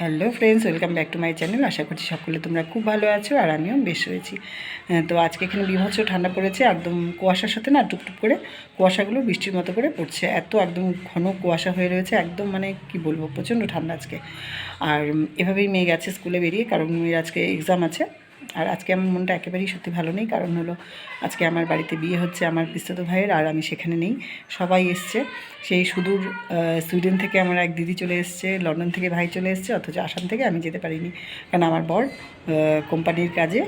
Hello friends welcome back to my channel. আশা করছি সকলে তোমরা খুব ভালো আছো আর আমিও বেশ রয়েছি। আহ, তো আজকে এখানে বিভৎস ঠান্ডা পড়েছে একদম কুয়াশার সাথে না টুপটুপ করে কুয়াশাগুলো বৃষ্টির মতো করে পড়ছে। এত একদম ঘন কুয়াশা হয়ে রয়েছে একদম মানে কি বলব প্রচণ্ড ঠান্ডা আজকে। আর এভাবেই মেয়ে গেছে স্কুলে বেরিয়ে কারণ মেয়ের আজকে এক্সাম আছে। আর আজকে আমার মনটা একেবারেই সত্যি ভালো নেই। কারণ হলো, আজকে আমার বাড়িতে বিয়ে হচ্ছে আমার পিস্তাত ভাইয়ের, আর আমি সেখানে নেই। সবাই এসছে। সেই সুদূর সুইডেন থেকে আমার এক দিদি চলে এসছে, লন্ডন থেকে ভাই চলে এসছে, অথচ আসাম থেকে আমি যেতে পারিনি। কারণ আমার বর কোম্পানির কাজে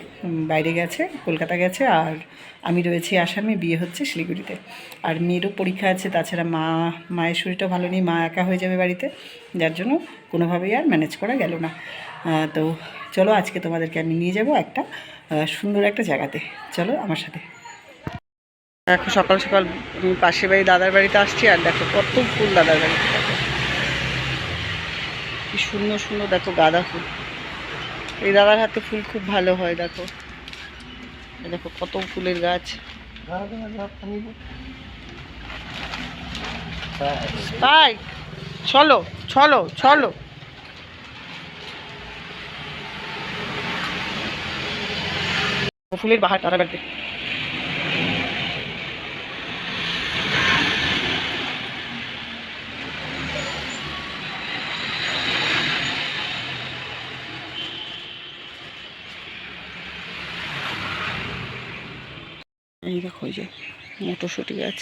বাইরে গেছে, কলকাতা গেছে, আর আমি রয়েছি আসামে, বিয়ে হচ্ছে শিলিগুড়িতে। আর মেয়েরও পরীক্ষা আছে, তাছাড়া মা, মায়ের শরীরটা ভালো নেই, মা একা হয়ে যাবে বাড়িতে। যার জন্য কোনোভাবেই আর ম্যানেজ করা গেল না। তো চলো আজকে তোমাদেরকে আমি নিয়ে যাব একটা সুন্দর একটা জায়গাতে। চলো আমার সাথে। দেখো সকাল সকাল আমি পাশের বাড়ি, দাদার বাড়িতে আসছি আর দেখো কত ফুল দাদার বাড়িতে। দেখো কি সুন্দর সুন্দর, দেখো গাঁদা ফুল। এই দাদার হাতে ফুল খুব ভালো হয়, দেখো। দেখো কত ফুলের গাছ। চলো। চলো চলো। ফুলের বাহার দাদার বাড়িতে এই দেখো এই যে মটরশুঁটি গাছ।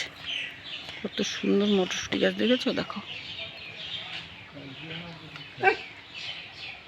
কত সুন্দর মটরশুঁটি গাছ দেখেছ? দেখো।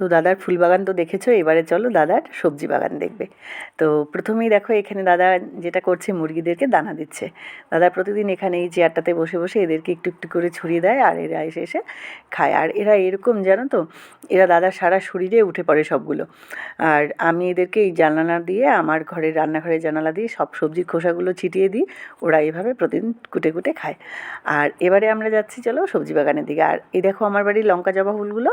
তো দাদার ফুল বাগান তো দেখেছ, এবারে চলো দাদার সবজি বাগান দেখবে। তো প্রথমেই দেখো এখানে দাদা যেটা করছে, মুরগিদেরকে দানা দিচ্ছে। দাদা প্রতিদিন এখানে এই চেয়ারটাতে বসে বসে এদেরকে একটু একটু করে ছড়িয়ে দেয় আর এরা এসে এসে খায়। আর এরা এরকম জানো তো, এরা দাদার সারা শরীরে উঠে পড়ে সবগুলো। আর আমি এদেরকে এই জানালা দিয়ে, আমার ঘরের রান্নাঘরের জানালা দিয়ে সব সবজির খোসাগুলো ছিটিয়ে দিই, ওরা এইভাবে প্রতিদিন কুটে কুটে খায়। আর এবারে আমরা যাচ্ছি, চলো সবজি বাগানের দিকে। আর এই দেখো আমার বাড়ির লঙ্কা জবা ফুলগুলো,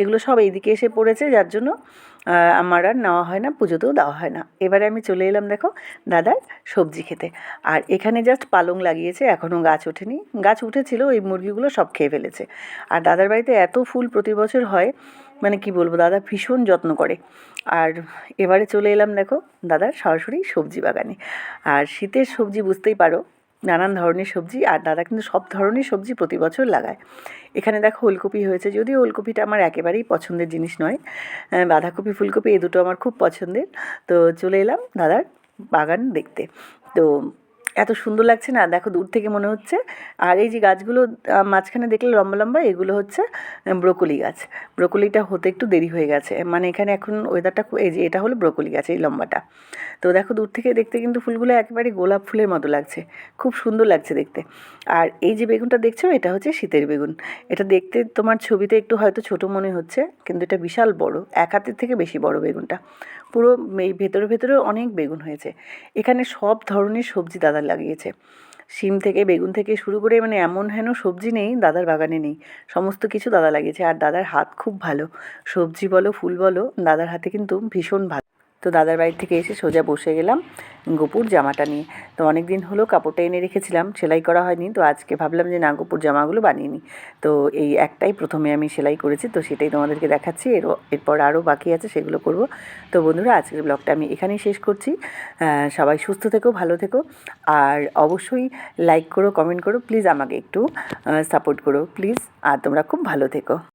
এগুলো সব এইদিকে এসে পড়েছে, যার জন্য আমার আর নেওয়া হয় না, পুজোতেও দেওয়া হয় না। এবারে আমি চলে এলাম, দেখো, দাদার সবজি খেতে। আর এখানে জাস্ট পালং লাগিয়েছে এখনও গাছ ওঠেনি। গাছ উঠেছিল ওই মুরগিগুলো সব খেয়ে ফেলেছে। আর দাদার বাড়িতে এত ফুল প্রতি বছর হয় মানে কি বলব, দাদা ভীষণ যত্ন করে। আর এবারে চলে এলাম, দেখো, দাদার সরাসরি সবজি বাগানে। আর শীতের সবজি বুঝতেই পারো নানান ধরনের সবজি, আর দাদা কিন্তু সব ধরনের সবজি প্রতি বছর লাগায়। এখানে দেখো ওলকপি হয়েছে, যদিও ওলকপিটা আমার একেবারেই পছন্দের জিনিস নয় বাঁধাকপি, ফুলকপি এই দুটো আমার খুব পছন্দের। তো চলে এলাম দাদার বাগান দেখতে। তো এত সুন্দর লাগছে না? দেখো দূর থেকে মনে হচ্ছে। আর এই যে গাছগুলো মাঝখানে দেখলে লম্বা লম্বা, এগুলো হচ্ছে ব্রোকলি গাছ। ব্রোকলিটা হতে একটু দেরি হয়ে গেছে। মানে এখানে এখন ওয়েদারটা এই যে এটা হলো ব্রোকলি গাছ, এই লম্বাটা। তো দেখো দূর থেকে দেখতে কিন্তু ফুলগুলো একেবারে গোলাপ ফুলের মতো লাগছে। খুব সুন্দর লাগছে দেখতে। আর এই যে বেগুনটা দেখছ, এটা হচ্ছে শীতের বেগুন। এটা দেখতে তোমার ছবিতে একটু হয়তো ছোট মনে হচ্ছে, কিন্তু এটা বিশাল বড়। এক হাতের থেকে বেশি বড় বেগুনটা। পুরো এই ভেতরে ভেতরে অনেক বেগুন হয়েছে। এখানে সব ধরনের সবজি দাদা লাগিয়েছে। শিম থেকে বেগুন থেকে শুরু করে মানে এমন হেন সবজি নেই, দাদার বাগানে নেই। সমস্ত কিছু দাদা লাগিয়েছে। আর দাদার হাত খুব ভালো। সবজি বলো, ফুল বলো, দাদার হাতে কিন্তু ভীষণ ভালো। তো দাদার বাড়ি থেকে এসে সোজা বসে গেলাম গোপুর জামাটা নিয়ে। তো অনেক দিন হলো কাপড়টা এনে রেখেছিলাম, সেলাই করা হয়নি, তো আজকে ভাবলাম যে না, গোপুর জামাগুলো বানিয়ে নিই। তো এই একটাই প্রথমে আমি সেলাই করেছি, তো সেটাই তোমাদেরকে দেখাচ্ছি এর এরপর আরও বাকি আছে, সেগুলো করব। তো বন্ধুরা, আজকের ব্লগটা আমি এখানেই শেষ করছি। সবাই সুস্থ থেকো, ভালো থেকো, আর অবশ্যই লাইক করো কমেন্ট করো প্লিজ আমাকে একটু সাপোর্ট করো প্লিজ আর তোমরা খুব ভালো থেকো।